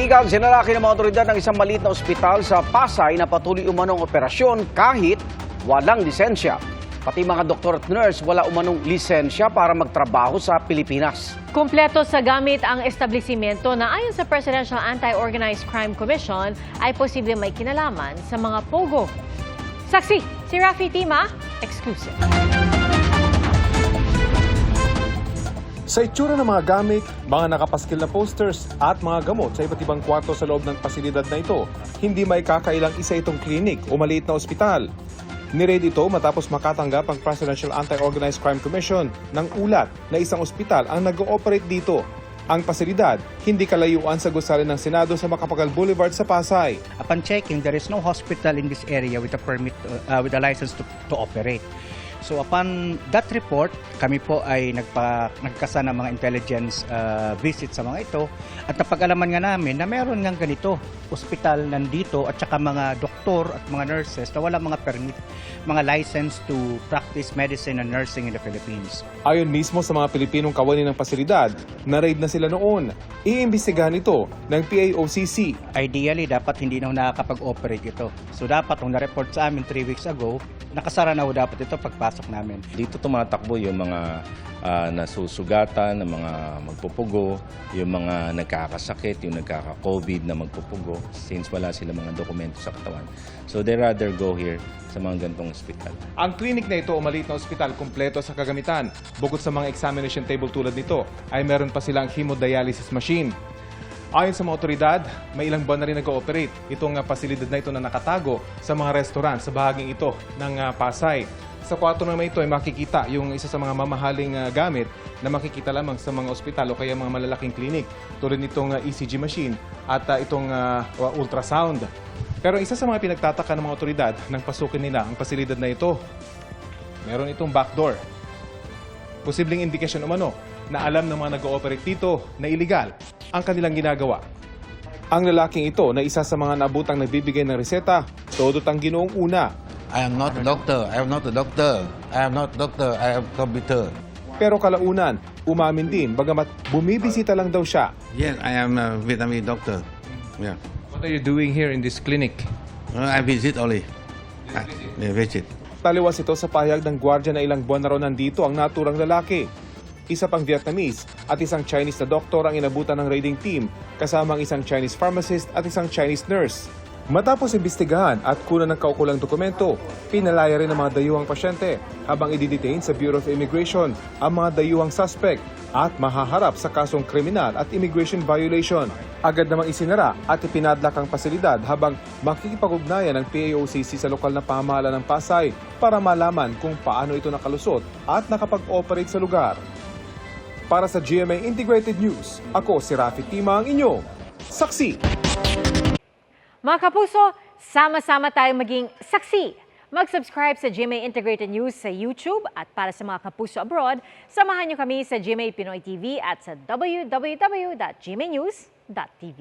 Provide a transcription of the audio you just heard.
Balikan, sinalaki ng mga otoridad ng isang maliit na ospital sa Pasay na patuloy umanong operasyon kahit walang lisensya. Pati mga doktor at nurse wala umanong lisensya para magtrabaho sa Pilipinas. Kumpleto sa gamit ang establishmento na ayon sa Presidential Anti-Organized Crime Commission ay posible may kinalaman sa mga pogo. Saksi, si Rafi Tima, exclusive. Sa itsura ng mga gamit, mga nakapaskil na posters at mga gamot sa iba't ibang kwarto sa loob ng pasilidad na ito, hindi may kakailang isa itong klinik o maliit na ospital. Nirade ito matapos makatanggap ang Presidential Anti-Organized Crime Commission ng ulat na isang ospital ang nag-ooperate dito. Ang pasilidad, hindi kalayuan sa gusali ng Senado sa Macapagal Boulevard sa Pasay. Upon checking, there is no hospital in this area with a permit, uh, with a license to, to operate. So upon that report, kami po ay nagpa, nagkasa ng mga intelligence uh, visit sa mga ito at napag-alaman nga namin na meron nga ganito, ospital nandito at saka mga doktor at mga nurses na wala mga permit, mga license to practice medicine and nursing in the Philippines. Ayon mismo sa mga Pilipinong kawani ng pasilidad, na-raid na sila noon. Iimbestigahan ito ng PAOCC Ideally, dapat hindi na nakakapag-operate ito. So dapat kung na-report sa amin 3 weeks ago, nakasara na ho dapat ito pagpasok namin. Dito tumatakbo yung mga ah, nasusugatan, ng mga magpupugo, yung mga nagkakasakit, yung nagkaka-COVID na magpupugo since wala sila mga dokumento sa katawan. So they rather go here sa mga gantong ospital. Ang klinik na ito o maliit na ospital kumpleto sa kagamitan. Bukod sa mga examination table tulad nito, ay meron pa silang hemodialysis machine. Ayon sa mga otoridad, may ilang buwan na rin nag-ooperate itong uh, pasilidad na ito na nakatago sa mga restaurant sa bahaging ito ng uh, Pasay. Sa kwarto naman ito ay makikita yung isa sa mga mamahaling uh, gamit na makikita lamang sa mga ospital o kaya mga malalaking klinik tulad nitong ECG machine at itong ultrasound. Pero isa sa mga pinagtataka ng mga otoridad nang pasukin nila ang pasilidad na ito, meron itong backdoor. Posibleng indikasyon umano na alam ng mga nag-ooperate dito na illegal ang kanilang ginagawa. Ang lalaking ito na isa sa mga nabutang nagbibigay ng reseta, todo tang ginoong una. I am not a doctor. I am not a doctor. I am not doctor. I am computer. Pero kalaunan, umamin din bagamat bumibisita lang daw siya. Yes, I am a Vietnamese doctor. Yeah. What are you doing here in this clinic? Uh, I visit only. I, yeah, visit. Taliwas ito sa pahayag ng gwardya na ilang buwan na raw nandito ang naturang lalaki. Isa pang Vietnamese at isang Chinese na doktor ang inabutan ng raiding team kasama ang isang Chinese pharmacist at isang Chinese nurse. Matapos imbestigahan at kunan ng kaukulang dokumento, pinalaya rin ang mga dayuhang pasyente habang ididetain sa Bureau of Immigration ang mga dayuhang suspect at mahaharap sa kasong kriminal at immigration violation. Agad namang isinara at ipinadlak ang pasilidad habang makikipag-ugnayan ng PAOCC sa lokal na pamahalaan ng Pasay para malaman kung paano ito nakalusot at nakapag-operate sa lugar. Para sa GMA Integrated News, ako si Rafi Tima ang inyong saksi. Mga kapuso, sama-sama tayo maging saksi. Mag-subscribe sa GMA Integrated News sa YouTube at para sa mga kapuso abroad, samahan niyo kami sa GMA Pinoy TV at sa www.gmanews.tv.